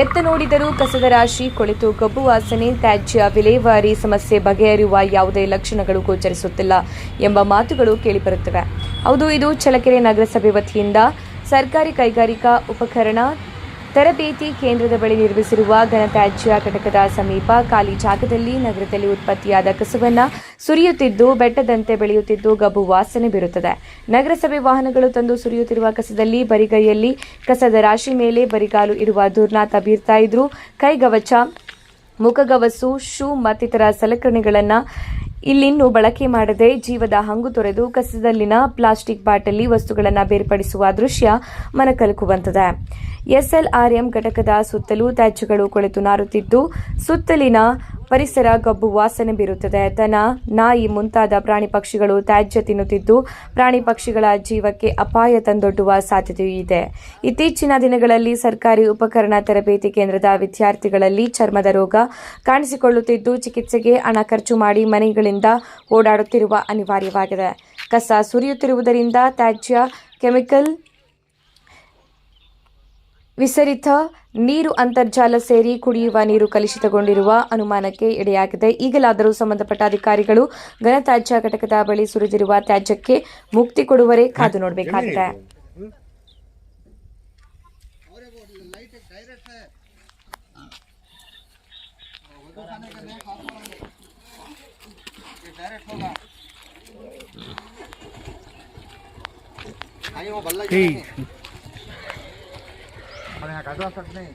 ಎತ್ತ ನೋಡಿದರೂ ಕಸದ ರಾಶಿ, ಕೊಳೆತು ಕಬ್ಬು ವಾಸನೆ, ತ್ಯಾಜ್ಯ, ವಿಲೇವಾರಿ ಸಮಸ್ಯೆ ಬಗೆಹರಿಯುವ ಯಾವುದೇ ಲಕ್ಷಣಗಳು ಗೋಚರಿಸುತ್ತಿಲ್ಲ ಎಂಬ ಮಾತುಗಳು ಕೇಳಿಬರುತ್ತವೆ. ಹೌದು, ಇದು ಚಳ್ಳಕೆರೆ ನಗರಸಭೆ ವತಿಯಿಂದ ಸರ್ಕಾರಿ ಕೈಗಾರಿಕಾ ಉಪಕರಣ ತರಬೇತಿ ಕೇಂದ್ರದ ಬಳಿ ನಿರ್ಮಿಸಿರುವ ಘನತ್ಯಾಜ್ಯ ಘಟಕದ ಸಮೀಪ ಖಾಲಿ ಜಾಗದಲ್ಲಿ ನಗರದಲ್ಲಿ ಉತ್ಪತ್ತಿಯಾದ ಕಸವನ್ನು ಸುರಿಯುತ್ತಿದ್ದು, ಬೆಟ್ಟದಂತೆ ಬೆಳೆಯುತ್ತಿದ್ದು ಗಬ್ಬು ವಾಸನೆ ಬೀರುತ್ತದೆ. ನಗರಸಭೆ ವಾಹನಗಳು ತಂದು ಸುರಿಯುತ್ತಿರುವ ಕಸದಲ್ಲಿ ಬರಿಗೈಯಲ್ಲಿ ಕಸದ ರಾಶಿ ಮೇಲೆ ಬರಿಗಾಲು ಇರುವ ದುರ್ನಾತ ಬೀರ್ತಾ ಇದ್ರು. ಕೈಗವಚ, ಮುಖಗವಸು, ಶೂ ಮತ್ತಿತರ ಸಲಕರಣೆಗಳನ್ನು ಇಲ್ಲಿನ್ನೂ ಬಳಕೆ ಮಾಡದೆ ಜೀವದ ಹಂಗು ತೊರೆದು ಕಸದಲ್ಲಿನ ಪ್ಲಾಸ್ಟಿಕ್ ಬಾಟಲಿ ವಸ್ತುಗಳನ್ನು ಬೇರ್ಪಡಿಸುವ ದೃಶ್ಯ ಮನಕಲಕುವಂತದೆ. ಎಸ್ಎಲ್ಆರ್ಎಂ ಘಟಕದ ಸುತ್ತಲೂ ತ್ಯಾಜ್ಯಗಳು ಕೊಳೆತು ನಾರುತ್ತಿದ್ದು, ಸುತ್ತಲಿನ ಪರಿಸರ ಗಬ್ಬು ವಾಸನೆ ಬೀರುತ್ತದೆ. ದನ ನಾಯಿ ಮುಂತಾದ ಪ್ರಾಣಿ ಪಕ್ಷಿಗಳು ತ್ಯಾಜ್ಯ ತಿನ್ನುತ್ತಿದ್ದು, ಪ್ರಾಣಿ ಪಕ್ಷಿಗಳ ಜೀವಕ್ಕೆ ಅಪಾಯ ತಂದೊಡ್ಡುವ ಸಾಧ್ಯತೆಯೂ ಇದೆ. ಇತ್ತೀಚಿನ ದಿನಗಳಲ್ಲಿ ಸರ್ಕಾರಿ ಉಪಕರಣ ತರಬೇತಿ ಕೇಂದ್ರದ ವಿದ್ಯಾರ್ಥಿಗಳಲ್ಲಿ ಚರ್ಮದ ರೋಗ ಕಾಣಿಸಿಕೊಳ್ಳುತ್ತಿದ್ದು, ಚಿಕಿತ್ಸೆಗೆ ಹಣ ಖರ್ಚು ಮಾಡಿ ಮನೆಗಳಿಂದ ಓಡಾಡುತ್ತಿರುವ ಅನಿವಾರ್ಯವಾಗಿದೆ. ಕಸ ಸುರಿಯುತ್ತಿರುವುದರಿಂದ ತ್ಯಾಜ್ಯ ಕೆಮಿಕಲ್ ವಿಸರಿತ ನೀರು ಅಂತರ್ಜಾಲ ಸೇರಿ ಕುಡಿಯುವ ನೀರು ಕಲುಷಿತಗೊಂಡಿರುವ ಅನುಮಾನಕ್ಕೆ ಎಡೆಯಾಗಿದೆ. ಈಗಲಾದರೂ ಸಂಬಂಧಪಟ್ಟ ಅಧಿಕಾರಿಗಳು ಘನತ್ಯಾಜ್ಯ ಘಟಕದ ಬಳಿ ಸುರಿದಿರುವ ತ್ಯಾಜ್ಯಕ್ಕೆ ಮುಕ್ತಿ ಕೊಡುವರೆ ಕಾದು ನೋಡಬೇಕಾಗಿದೆ. આપણે આ કાઢવા શક નહીં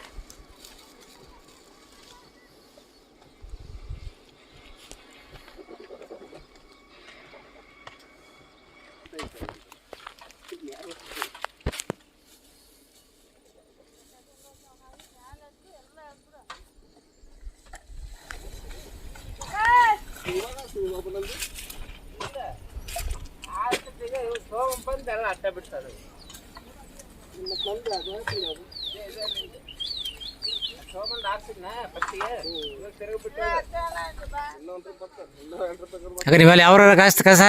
ಸೋಮ ನೀವೆಲ್ಲ ಯಾವ ಕಸ ಕಸ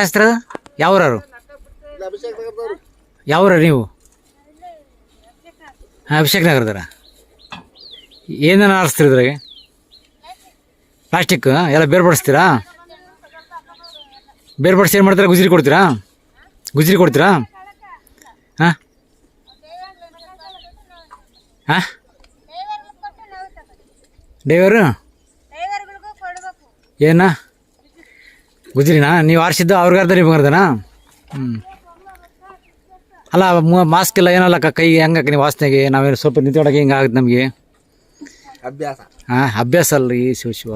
ನೀವು ಹಾಂ ಅಭಿಷೇಕ್ ನಗರದರ ಏನೇನು ಆರಿಸ್ತೀರಿ ಇದ್ರಾಗೆ ಪ್ಲಾಸ್ಟಿಕ್ ಎಲ್ಲ ಬೇರ್ಪಡಿಸ್ತೀರಾ? ಬೇರ್ಪಡಿಸಿ ಏನು ಮಾಡ್ತೀರಾ? ಗುಜರಿ ಕೊಡ್ತೀರಾ? ಗುಜರಿ ಕೊಡ್ತೀರಾ? ಹಾಂ? ಹಾಂ? ಡೈವರು ಏನ? ಗುಜರಿನಾ? ನೀವು ಆರಿಸಿದ್ದು ಅವ್ರಿಗೆ ಅರ್ಧ ನಿಮ್ಗೆ ಅರ್ಧನಾ? ಹ್ಞೂ ಅಲ್ಲ ಮಾಸ್ಕ್ ಎಲ್ಲ ಏನಲ್ಲ ಅಕ್ಕ ಕೈ ಹೆಂಗೆ ನೀವು ವಾಸನೆಗೆ? ನಾವೇನು ಸ್ವಲ್ಪ ನಿಂತ್ಕೊಳಕ್ಕೆ ಹಿಂಗೆ ಆಗುತ್ತೆ ನಮಗೆ? ಅಭ್ಯಾಸ. ಹಾಂ ಅಭ್ಯಾಸ ಅಲ್ರಿ ಶಿವ ಶಿವ.